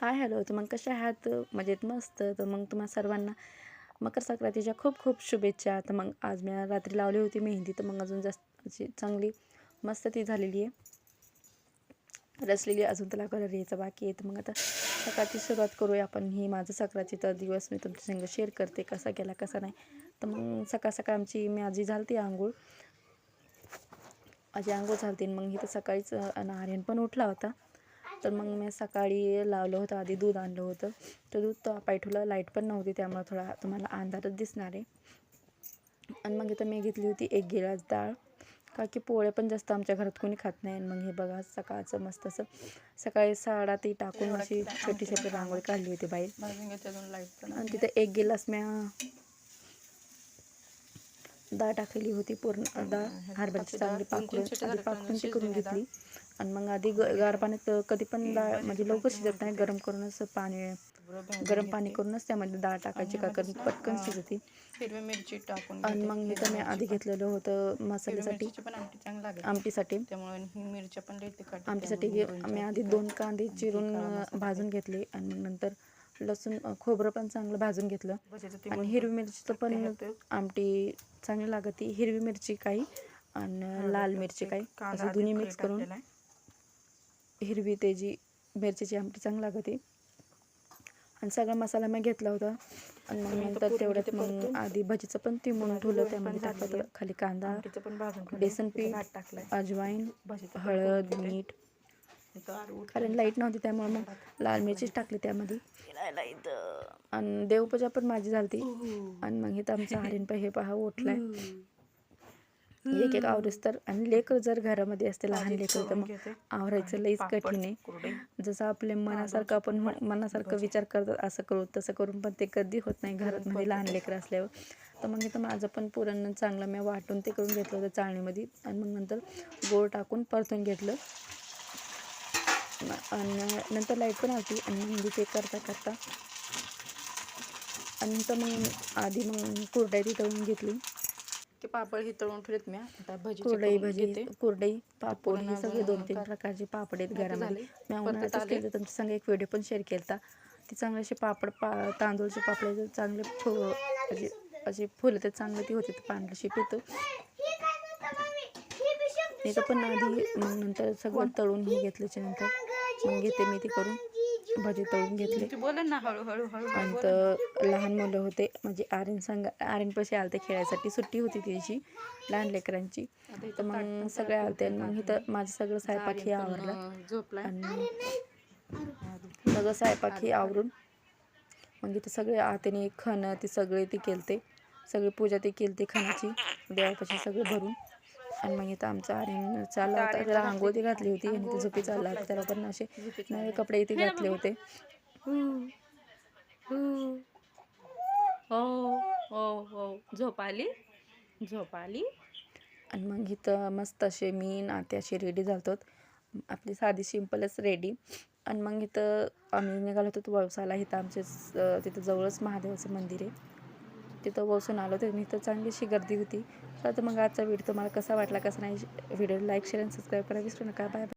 Hi hello. तर मग कशा आहात? मजेत मस्त. तर मग तुम्हा सर्वांना मकर संक्रांतीच्या खूप खूप शुभेच्छा. तर मग आज मी रात्री लावली होती मेहंदी. तर मग अजून जास्त अशी चांगली मस्त ती झालेली आहे. रचलेली अजून त्याला कलर यायचा बाकी आहे. तर मग आता सकाळची सुरुवात करूया आपण. ही माझं सकाळचा दिवस मी तुमच्या संग शेअर करते. कसा केला कसा नाही. तर मग सकाळ सकाळ आमची मी आजी झालती आंघोळ. आजी आंघोळ झालती. आणि मग इथं सकाळीच अन् आर्यन पण उठला होता. तर मग मी सकाळी लावलं होतं आधी दूध आणलं होतं. तर दूध पायठूला लाइट पण नव्हती त्यामुळे थोडा तुम्हाला अंधारच दिसणार आहे. आणि मग इथं मी घेतली होती एक गिलास डाळ. का की पोळे पण जास्त आमच्या घरात कोणी खात नाही. आणि मग हे बघा सकाळचं मस्त असं सकाळी साडा ती टाकून अशी छोटीशी आपली रांगोळी काढली होती पण आणि तिथं एक गिलास म्या डाळ टाकलेली होती पूर्ण. डाळ हरभऱ्याची चांगली पाकडून आधी पाकडून ती करून घेतली. आणि मग आधी ग गार पाण्यात कधी पण डाळ म्हणजे लवकर शिजत नाही. गरम करूनच पाणी गरम पाणी करूनच त्यामध्ये डाळ टाकायची का करून पटकन शिजते. हिरवी मिरची टाकून आणि. मग हिरवी इथं मी आधी घेतलेलं होतं मसाल्यासाठी. आमटीसाठी. आमटीसाठी मी आधी. दोन कांदे चिरून भाजून घेतले आणि मग नंतर लसूण खोबरं पण चांगलं भाजून घेतलं. आणि हिरवी मिरचीचं पण आमटी चांगली लागते. हिरवी मिरची काही आणि लाल मिरची काही. असं दोन्ही मिक्स करून. हिरवी त्याची मिरचीची आमटी चांगली लागते. आणि सगळा मसाला मी घेतला होता. आणि मग नंतर तेवढ्यात मग. आधी भजीचं पण ती म्हणून भाजी ठेवलं. त्यामध्ये टाकलं खाली कांदा. बेसन पीठ अजवाईन हळद. मीठ. कारण लाइट नव्हती त्यामुळे मग लाल मिरचीच टाकली त्यामध्ये. आणि देवपूजा पण माझी झालती. आणि मग इथं आमचं हरिण पण हे पहा उठलाय एक एक आवरेस तर आणि लेकर जर घरामध्ये असते लहान लेकर तर मग आवरायचं लईच कठीण आहे. जसं आपल्या मनासारखं आपण मनासारखं विचार करतात असं करू तसं करून पण ते कधी होत नाही घरात मध्ये लहान लेकरं असल्यावर. तर मग इथं माझं पण पुरण चांगलं मी वाटून ते करून घेतलं होतं चाळणीमध्ये. आणि मग नंतर गोळ टाकून परतून घेतलं. आणि नंतर लाइट पण आली आणि मग ते करता करता. आणि नंतर मग आधी मग कुरडाई ती तळून घेतली. ते पापड ही तळून ठेवलेत मी आता भजी कुरडई भजी कुरडई पापड हे सगळे दोन तीन प्रकारचे पापड आहेत घरामध्ये. झाले. मी उन्हाळ्यातच. केलं तुमच्या संग एक व्हिडिओ पण शेअर केला ती चांगले असे पापड पा तांदूळचे पापड चांगले फु असे असे फुलं ते चांगले ती होते पांढरशी पितं इथं पण आधी मग नंतर सगळं तळून हे घेतल्याच्या नंतर. मग घेते मी ती करून. भजी तळून घेतले. तू बोला ना हळूहळू हळू आणि तर लहान मुलं होते. म्हणजे आर्यन संग आर्यन पैसे आलते खेळायसाठी. सुट्टी होती त्याची लहान लेकरांची. तर मग सगळे आलते आणि मग इथं माझं सगळं स्वयंपाक हे आवरलं. आणि सगळं स्वयंपाक हे आवरून मग इथं सगळे आतेने खण ते सगळे ते केलते. सगळी पूजा ते केलते खणाची. देवापाशी सगळे भरून. आणि मग इथं आमचा आर्यन चालला होता. त्याला ती घातली होती आणि ते झोपी चालला होता. त्याला पण असे नवे कपडे इथे घातले होते. हो हो हो. झोप आली झोप आली आणि मग इथं मस्त असे मी नाते असे रेडी झालतो आपली साधी सिंपलच रेडी आणि मग इथं आम्ही निघालो होतो वळसाला इथं आमचे तिथं जवळच महादेवाचं मंदिर आहे. तिथं बसून आलो तर मी चांगली अशी गर्दी होती. तर आता मग आजचा व्हिडिओ तुम्हाला कसा वाटला कसा नाही व्हिडिओ लाईक शेअर आणि सबस्क्राईब करा विसरू नका. बाय